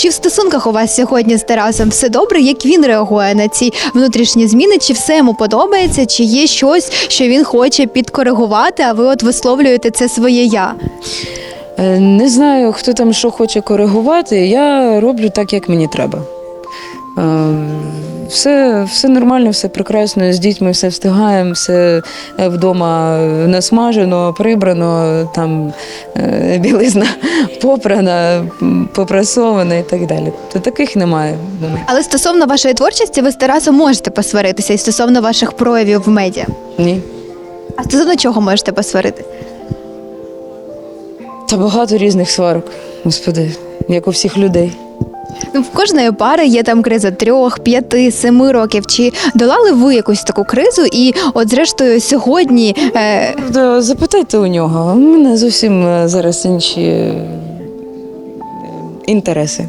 чи в стосунках у вас сьогодні з Тарасом все добре? Як він реагує на ці внутрішні зміни? Чи все йому подобається? Чи є щось, що він хоче підкоригувати? А ви от висловлюєте це своє я? Е, Не знаю, хто там що хоче коригувати. Я роблю так, як мені треба. Е, Все, все нормально, все прекрасно. З дітьми все встигаємо, все е, вдома насмажено, прибрано, там білизна попрана, попрасована і так далі. То таких немає. Але стосовно вашої творчості, ви з Тарасом можете посваритися і стосовно ваших проявів в медіа. Ні. А стосовно чого можете посварити? Та багато різних сварок, господи, як у всіх людей. Ну, в кожної пари є там криза трьох, п'яти, семи років. Чи долали ви якусь таку кризу? І от зрештою сьогодні е, запитайте у нього. У мене зовсім е, зараз інші інтереси.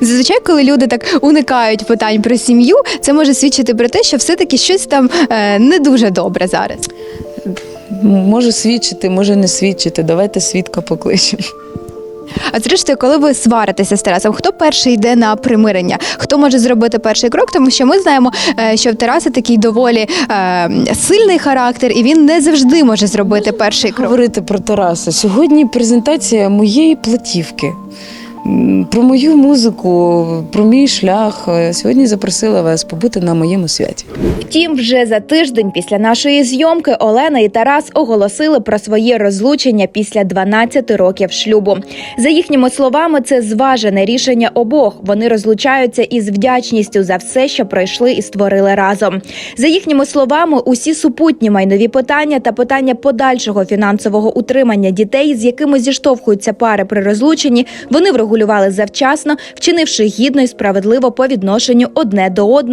зазвичай, коли люди так уникають питань про сім'ю, це може свідчити про те, що все-таки щось там е, не дуже добре зараз. Може свідчити, може не свідчити. Давайте свідка покличемо. А зрештою, коли ви сваритеся з Тарасом, хто перший йде на примирення? Хто може зробити перший крок? Тому що ми знаємо, е, що в Тараса такий доволі е, сильний характер, і він не завжди може зробити перший крок. Говорити про Тараса. Сьогодні презентація моєї платівки. Про мою музику, про мій шлях. Сьогодні запросила вас побути на моєму святі. Втім, вже за тиждень після нашої зйомки Олена і Тарас оголосили про своє розлучення після 12 років шлюбу. За їхніми словами, це зважене рішення обох. Вони розлучаються із вдячністю за все, що пройшли і створили разом. За їхніми словами, усі супутні майнові питання та питання подальшого фінансового утримання дітей, з якими зіштовхуються пари при розлученні, вони врегулювали завчасно, вчинивши гідно і справедливо по відношенню одне до одного.